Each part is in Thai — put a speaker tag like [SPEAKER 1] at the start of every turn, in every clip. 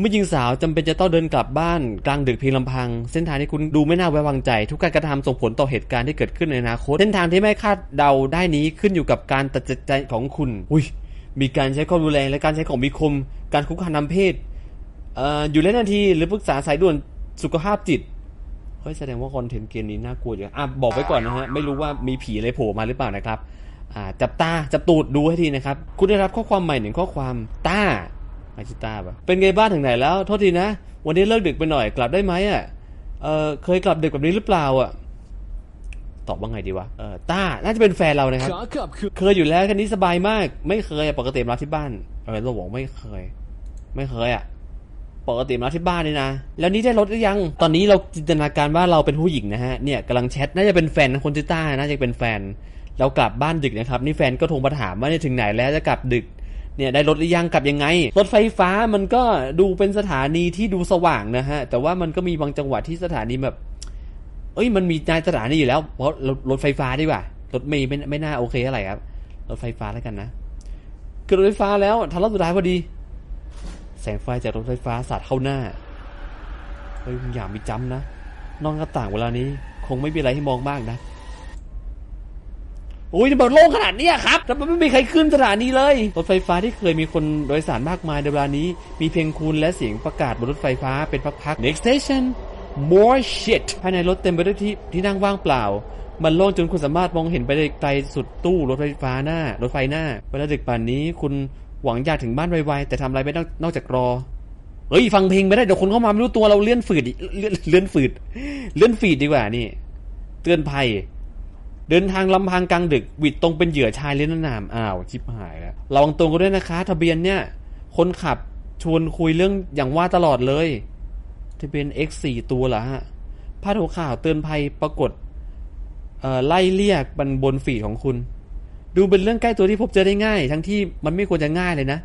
[SPEAKER 1] เมื่อหญิงสาวจำเป็นจะต้องเดินกลับบ้านกลางดึกเพียงลำพัง เส้นทางที่คุณดูไม่น่าไว้วางใจ ทุกการกระทำส่งผลต่อเหตุการณ์ที่เกิดขึ้นในอนาคตเส้นทางที่ไม่คาดเดาได้นี้ขึ้นอยู่กับการตัดใจของคุณ อุ้ยมีการใช้ความรุนแรงและการใช้ของมีคม การคุกคามทางเพศเอ่ออยู่เล่นนาทีหรือปรึกษาสายด่วนสุขภาพจิตเฮ้ยแสดงว่าคอนเทนต์เกมนี้น่ากลัวอยู่อะบอกไว้ก่อนนะฮะไม่รู้ว่ามีผีอะไรโผล่มาหรือเปล่านะครับอ่าจับตาจับตูดดูให้ทีนะครับ คุณได้รับข้อความใหม่หนึ่งข้อความต้า อาชิต้าปะเป็นไงบ้านถึงไหนแล้ว โทษทีนะ วันนี้เลิกดึกไปหน่อยกลับได้ไหมอะเออเคยกลับดึกแบบนี้หรือเปล่าอะตอบว่าไงดีวะเออต้าน่าจะเป็นแฟนเรานะครับ
[SPEAKER 2] ขากลับคือ
[SPEAKER 1] เคยอยู่แล้วแค่นี้สบายมาก ไม่เคยอะปกติมารับที่บ้านเออเราบอกไม่เคย ไม่เคยอะปกติมารับที่บ้านนี่นะ แล้วนี่ได้รถหรือยัง ตอนนี้เราจินตนาการว่าเราเป็นผู้หญิงนะฮะ เนี่ยกำลังแชท น่าจะเป็นแฟนของคนชื่อต้า น่าจะเป็นแฟน เรากลับบ้านดึกนะครับ นี่แฟนก็โทรมาถามว่าเนี่ยถึงไหนแล้วจะกลับดึก เนี่ยได้รถหรือยังกลับยังไง รถไฟฟ้ามันก็ดูเป็นสถานีที่ดูสว่างนะฮะ แต่ว่ามันก็มีบางจังหวะที่สถานีแบบ เอ้ยมันมีนายสถานีอยู่แล้วเพราะรถรถไฟฟ้าดีกว่ารถเมย์ไม่ไม่น่าโอเคเท่าไหร่ครับ รถไฟฟ้าแล้วกันนะคือรถไฟฟ้าแล้วทางรอบสุดท้ายพอดี แสงไฟจากรถไฟฟ้าสาดเข้าหน้าเฮ้ยอย่ามีจำนะนอกหน้าต่างเวลานี้ คงไม่มีอะไรให้มองมากนะ อ้ยนี่มันโล่งขนาดนี้ครับแต่มันไม่มีใครขึ้นสถานีเลย รถไฟฟ้าที่เคยมีคนโดยสารมากมายในเวลานี้ มีเพียงคุณและเสียงประกาศบนรถไฟฟ้าเป็นพักๆ next station more shit ภายในรถเต็มไปด้วยที่ที่นั่งว่างเปล่า มันโล่งจนคุณสามารถมองเห็นไปได้ไกลสุดตู้รถไฟฟ้าหน้า รถไฟหน้าเวลาดึกป่านนี้คุณหวังอยากถึงบ้านไวๆแต่ทำอะไรไม่ได้นอกจากรอเฮ้ยฟังเพลงไม่ได้เดี๋ยวคนเข้ามาไม่รู้ตัวเราเลื่อนฝืดเลื่อนเลื่อนฝืดเลื่อนฟีดดีกว่านี่ เตือนภัย เดินทางลำพังกลางดึกวิดตรงเป็นเหยื่อชายเล่นนามอ้าวชิบหายแล้วระวังตัวกันด้วยนะคะ ทะเบียนเนี่ย คนขับชวนคุยเรื่องอย่างว่าตลอดเลยทะเบียน X สี่ตัวเหรอฮะพาดหัวข่าวเตือนภัยปรากฏไล่เรียกบนบนฟีของคุณ ดูเป็นเรื่องใกล้ตัวที่พบเจอได้ง่าย ทั้งที่มันไม่ควรจะง่ายเลยนะ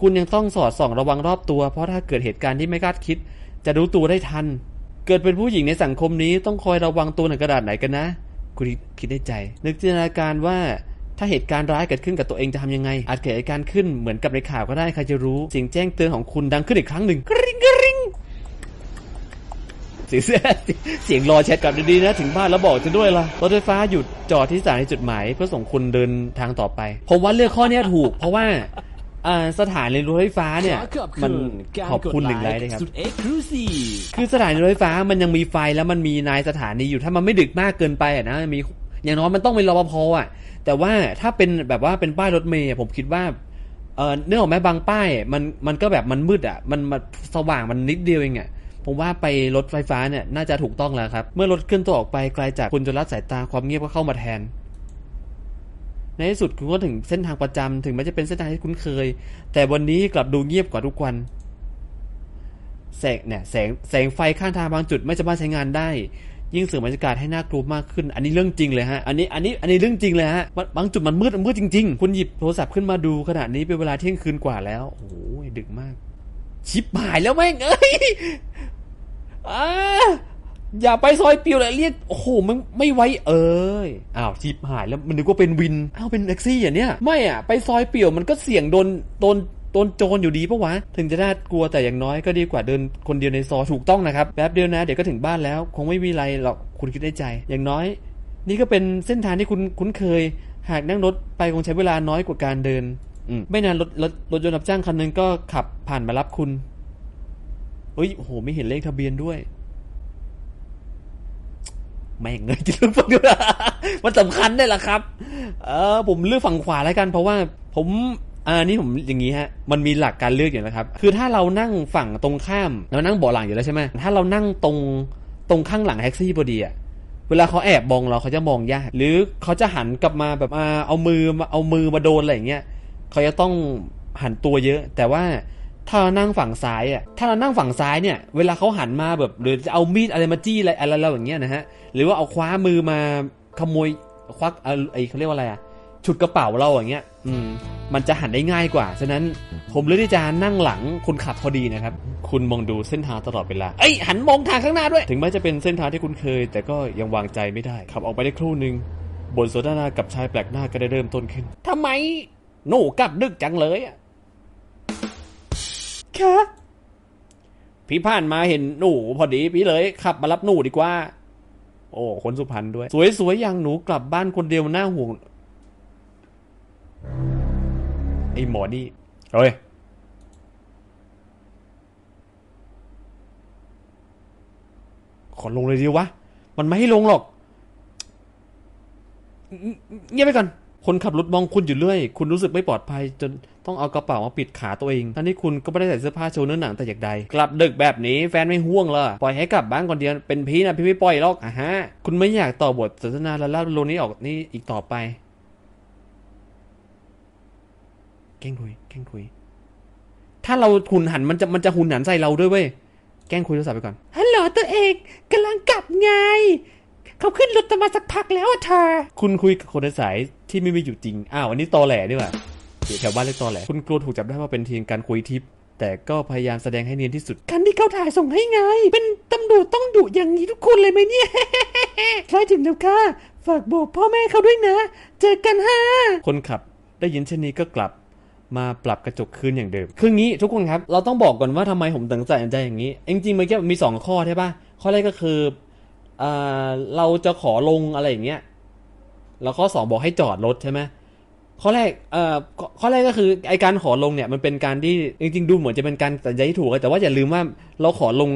[SPEAKER 1] คุณยังต้องสอดส่องระวังรอบตัว เพราะถ้าเกิดเหตุการณ์ที่ไม่คาดคิด จะรู้ตัวได้ทัน เกิดเป็นผู้หญิงในสังคมนี้ต้องคอยระวังตัวหนังกระดาษไหนกันนะ คุณคิดในใจ นึกจินตนาการว่าถ้าเหตุการณ์ร้ายเกิดขึ้นกับตัวเองจะทำยังไง อาจเกิดเหตุการณ์ขึ้นเหมือนกับในข่าวก็ได้ใครจะรู้เสียงแจ้งเตือนของคุณดังขึ้นอีกครั้งหนึ่งกริ๊งกริ๊งเสียงเสียงเสียงรอแชทกลับดีๆนะถึงบ้านแล้วบอกฉันด้วยล่ะรถไฟฟ้าหยุดจอดที่สถานีจุดหมายเพื่อส่งคุณเดินทางต่อไป ผมว่าเลือกข้อเนี้ยถูก เพราะว่า สถานีรถไฟฟ้าเนี่ย
[SPEAKER 2] ขากลับ
[SPEAKER 1] มัน
[SPEAKER 2] คือการ
[SPEAKER 1] ขอบ
[SPEAKER 2] กด
[SPEAKER 1] คุณ
[SPEAKER 2] ไล
[SPEAKER 1] หนึ่งไลค์
[SPEAKER 2] ค์
[SPEAKER 1] นะครับ
[SPEAKER 2] สุดเอ็กซ์คลูซีฟ
[SPEAKER 1] คือสถานีรถไฟฟ้ามันยังมีไฟแล้วมันมีนายสถานีอยู่ถ้ามันไม่ดึกมากเกินไปอะนะมีอย่างน้อยมันต้องเป็นรปภอะ แต่ว่าถ้าเป็นแบบว่าเป็นป้ายรถเมย์อะผมคิดว่าเออเนื่องออกไหมบางป้ายมันมันก็แบบมันมืดอะมันมันสว่างมันนิดเดียวเองอะผมว่าไปรถไฟฟ้าเนี่ยน่าจะถูกต้องแล้วครับ เมื่อรถเคลื่อนตัวออกไปไกลจากคุณจนละสายตาความเงียบก็เข้ามาแทน ในที่สุดคุณก็ถึงเส้นทางประจำถึงแม้จะเป็นเส้นทางที่คุ้นเคย แต่วันนี้กลับดูเงียบกว่าทุกวันแสงเนี่ยแสงแสงไฟข้างทางบางจุดไม่สามารถใช้งานได้ ยิ่งเสริมบรรยากาศให้น่ากลัวมากขึ้น อันนี้เรื่องจริงเลยฮะอันนี้อันนี้อันนี้เรื่องจริงเลยฮะบางบางจุดมันมืดมืดจริง ๆ คุณหยิบโทรศัพท์ขึ้นมาดูขณะนี้เป็นเวลาเที่ยงคืนกว่าแล้วโอ้โหดึกมาก ชิบหายแล้วแม่งเอ้ยอา อย่าไปซอยเปียวเลยเรียก โอ้โหมันไม่ไว้เอ้ยอ้าวชิบหายแล้วมันนึกว่าเป็นวินอ้าวเป็นแท็กซี่อะเนี่ยไม่อะไปซอยเปี่ยวมันก็เสี่ยงโดนโดนโดนโจรอยู่ดีปะวะ ถึงจะน่ากลัวแต่อย่างน้อยก็ดีกว่าเดินคนเดียวในซอยถูกต้องนะครับแป๊บเดียวนะ เดี๋ยวก็ถึงบ้านแล้ว คงไม่มีอะไรหรอกคุณคิดได้ใจ อย่างน้อย นี่ก็เป็นเส้นทางที่คุณคุ้นเคย หากนั่งรถไปคงใช้เวลาน้อยกว่าการเดินอืมไม่นานรถรถรถยนต์รับจ้างคันนึงก็ขับผ่านมารับคุณเฮ้ยโอ้โหไม่เห็นเลขทะเบียนด้วย แม่งเงยจะเลือกฝั่งเดียวมันสำคัญได้ละครับ เออผมเลือกฝั่งขวาแล้วกัน เพราะว่าผมอ่านี่ผมอย่างนี้ฮะ มันมีหลักการเลือกอยู่นะครับ คือถ้าเรานั่งฝั่งตรงข้าม เรานั่งเบาะหลังอยู่แล้วใช่ไหมถ้าเรานั่งตรงตรงข้างหลังแท็กซี่พอดีอะเวลาเขาแอบมองเราเขาจะมองยาก หรือเขาจะหันกลับมาแบบมาเอามือมาเอามือมาโดนอะไรอย่างเงี้ยเขาจะต้องหันตัวเยอะ แต่ว่า ถ้าเรานั่งฝั่งซ้ายอะ ถ้าเรานั่งฝั่งซ้ายเนี่ย เวลาเขาหันมาแบบ หรือจะเอามีดอะไรมาจี้อะไรอะไรเราอย่างเงี้ยนะฮะ หรือว่าเอาคว้ามือมาขโมยควักเอาไอเขาเรียกว่าอะไรอะ ฉุดกระเป๋าเราอย่างเงี้ย อืม มันจะหันได้ง่ายกว่า ฉะนั้นผมเลือกที่จะนั่งหลังคนขับพอดีนะครับ คุณมองดูเส้นทางตลอดเวลา เอ้ย หันมองทางข้างหน้าด้วย ถึงแม้จะเป็นเส้นทางที่คุณเคย แต่ก็ยังวางใจไม่ได้ ขับออกไปได้ครู่หนึ่งบทสนทนากับชายแปลกหน้าก็ได้เริ่มต้นขึ้นทำไม หนูกลับดึกจังเลยอะ คะพี่ผ่านมาเห็นหนูพอดีพี่เลยขับมารับหนูดีกว่า โอ้คนสุพรรณด้วย สวยๆอย่างหนูกลับบ้านคนเดียวน่าห่วงไอหมอนี่เฮ้ยขอลงเลยดีวะ มันไม่ให้ลงหรอก เงียบไปก่อน คนขับรถมองคุณอยู่เรื่อย คุณรู้สึกไม่ปลอดภัยจนต้องเอากระเป๋ามาปิดขาตัวเองทั้งที่คุณก็ไม่ได้ใส่เสื้อผ้าโชว์เนื้อหนังแต่อย่างใด กลับดึกแบบนี้แฟนไม่ห่วงเลยปล่อยให้กลับบ้านคนเดียว เป็นพี่นะพี่ไม่ปล่อยหรอกอะฮะ คุณไม่อยากต่อบทสนทนาและเล่าโลนี้ออกนี่อีกต่อไป แกล้งคุย แกล้งคุย ถ้าเราหุนหันมันจะมันจะหุนหันใส่เราด้วยเว้ย แกล้งคุยโทรศัพท์ไปก่อน ฮัลโหลตัวเองกำลังกลับไง เขาขึ้นรถมาสักพักแล้วอะเธอ คุณคุยกับคนในสายที่ไม่มีอยู่จริง อ้าวอันนี้ตอแหลนี่หว่าอยู่แถวบ้านเรียกตอแหล คุณกลัวถูกจับได้ว่าเป็นทีมการคุยทิปแต่ก็พยายามแสดงให้เนียนที่สุด
[SPEAKER 2] คันที่เขาถ่ายส่งให้ไง เป็นตำรวจต้องดุอย่างนี้ทุกคนเลยไหมเนี่ยใกล้ถึงแล้วค่ะ ฝากบอกพ่อแม่เขาด้วยนะ เจอกันฮะ
[SPEAKER 1] คนขับได้ยินเช่นนี้ก็กลับมาปรับกระจกคืนอย่างเดิม คืองี้ทุกคนครับ เราต้องบอกก่อนว่าทำไมผมถึงตัดสินใจอย่างนี้ จริงๆเมื่อกี้มีสองข้อใช่ปะข้อแรกก็คือ เอ่อเราจะขอลงอะไรอย่างเงี้ย แล้วข้อสองบอกให้จอดรถใช่ไหมข้อแรกเอ่อข้อแรกก็คือไอการขอลงเนี่ยมันเป็นการที่จริงๆดูเหมือนจะเป็นการตัดใจที่ถูกแต่ว่าอย่าลืมว่าเราขอลง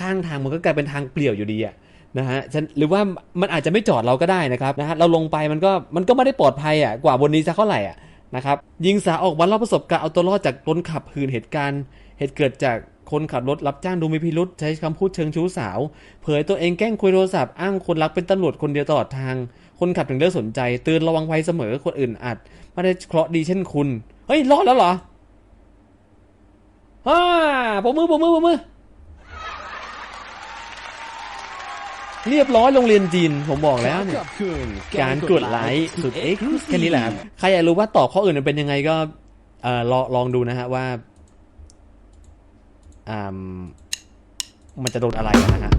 [SPEAKER 1] ข้างทางมันก็กลายเป็นทางเปลี่ยวอยู่ดีอะนะฮะหรือว่ามันอาจจะไม่จอดเราก็ได้นะครับนะฮะเราลงไปมันก็มันก็ไม่ได้ปลอดภัยอะกว่าบนนี้จะเท่าไหร่อะนะครับยิงสาออกมาเล่าประสบการณ์เอาตัวรอดจากคนขับหืนเหตุการณ์ เหตุเกิดจาก คนขับรถรับจ้างดูมีพิรุษใช้คำพูดเชิงชู้สาว เผยตัวเองแกล้งคุยโทรศัพท์อ้างคนรักเป็นตำรวจคนเดียวตลอดทาง คนขับถึงเลือกสนใจเตือนระวังภัยเสมอคนอื่นอาจไม่ได้เคราะห์ดีเช่นคุณ เฮ้ย รอดแล้วเหรอฮ่าปมือปมือปมือ เรียบร้อยโรงเรียนจีน ผมบอกแล้วเนี่ยการกดไลค์สุดเอ็กซ์แค่นี้แหละครับใครอยากรู้ว่าตอบข้ออื่นมันเป็นยังไงก็เออลองลองดูนะฮะว่า มันจะโดนอะไรกันนะฮะ